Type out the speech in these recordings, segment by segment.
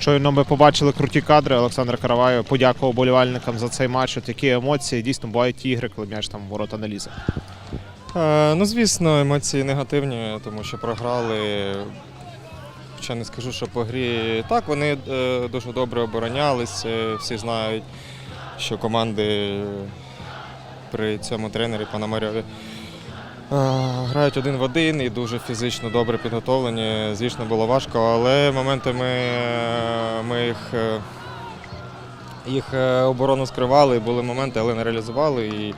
Щойно ми побачили круті кадри. Олександр Караваєв подякував болівальникам за цей матч. От які емоції дійсно бувають ігри, коли м'яч там ворота не лізе. Е, ну, звісно, емоції негативні, тому що програли. Хоча не скажу, що по грі так, вони е, дуже добре оборонялись. Всі знають, що команди при цьому тренері Пономарьові грають один в один і дуже фізично добре підготовлені. Звісно, було важко, але моментами е, ми їх, е, їх е, оборону скривали, були моменти, але не реалізували. І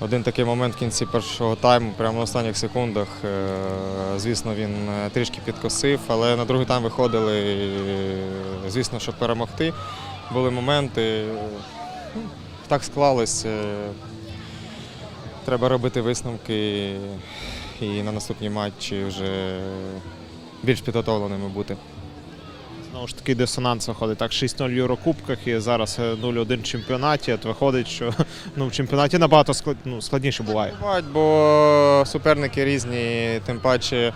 один такий момент в кінці першого тайму, прямо на останніх секундах. Звісно, він трішки підкосив, але на другий тайм виходили, е, звісно, щоб перемогти. Були моменти. Ну, Так склалось. Е, Треба робити висновки і на наступні матчі вже більш підготовленими бути. Знову ж таки, дисонанс виходить. Так, 6-0 в Єврокубках і зараз е, 0-1 в чемпіонаті. От виходить, що ну, в чемпіонаті набагато склад... ну, складніше буває. Бувають, бо суперники різні, тим паче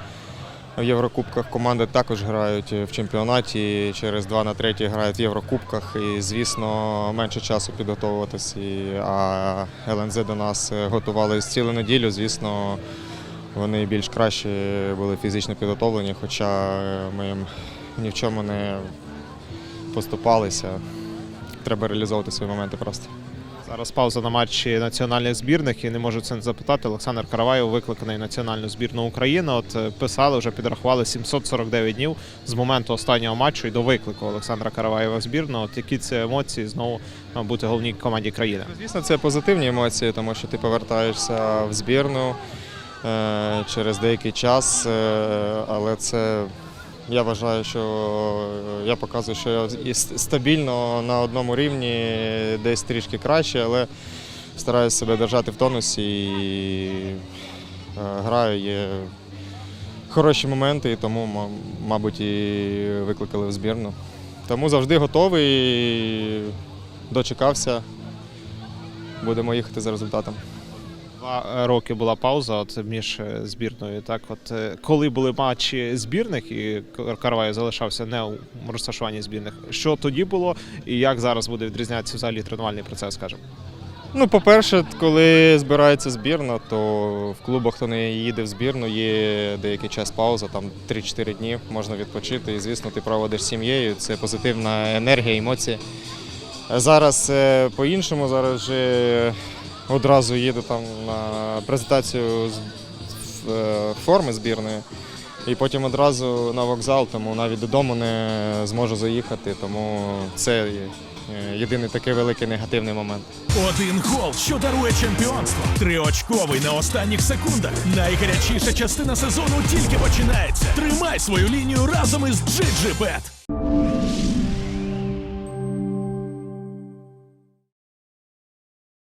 в Єврокубках команди також грають в чемпіонаті, через 2 на 3 грають в Єврокубках і, звісно, менше часу підготовуватись. А ЛНЗ до нас готувалися цілу неділю, звісно, вони більш краще були фізично підготовлені, хоча ми їм ні в чому не поступалися. Треба реалізовувати свої моменти просто. Зараз пауза на матчі національних збірних і не можу це не запитати. Олександр Караваєв викликаний національну збірну України. От е, писали, вже підрахували 749 днів з моменту останнього матчу і до виклику Олександра Караваєва в збірну. От які це емоції знову бути головній команді країни? Звісно, це позитивні емоції, тому що ти повертаєшся в збірну е, через деякий час, е, але це я вважаю, що я показую, що я стабільно на одному рівні, десь трішки краще, але стараюся себе держати в тонусі і е, граю. Є хороші моменти, і тому, мабуть, і викликали в збірну. Тому завжди готовий, дочекався. Будемо їхати за результатом. Два е, роки була пауза от, між е, збірною. Так, от е, коли були матчі збірних, і Кар- Караваєв залишався не у розташуванні збірних. Що тоді було, і як зараз буде відрізнятися взагалі тренувальний процес, скажімо? Ну, по-перше, коли збирається збірна, то в клубах, хто не їде в збірну, є деякий час пауза, там 3-4 дні можна відпочити. І, звісно, ти проводиш сім'єю. Це позитивна енергія, емоції. Зараз по-іншому, зараз вже одразу їду там на презентацію з е, форми збірної. І потім одразу на вокзал, тому навіть додому не зможу заїхати. Тому це е, єдиний такий великий негативний момент. Один гол, що дарує чемпіонство. Триочковий на останніх секундах. Найгарячіша частина сезону тільки починається. Тримай свою лінію разом із GGBet.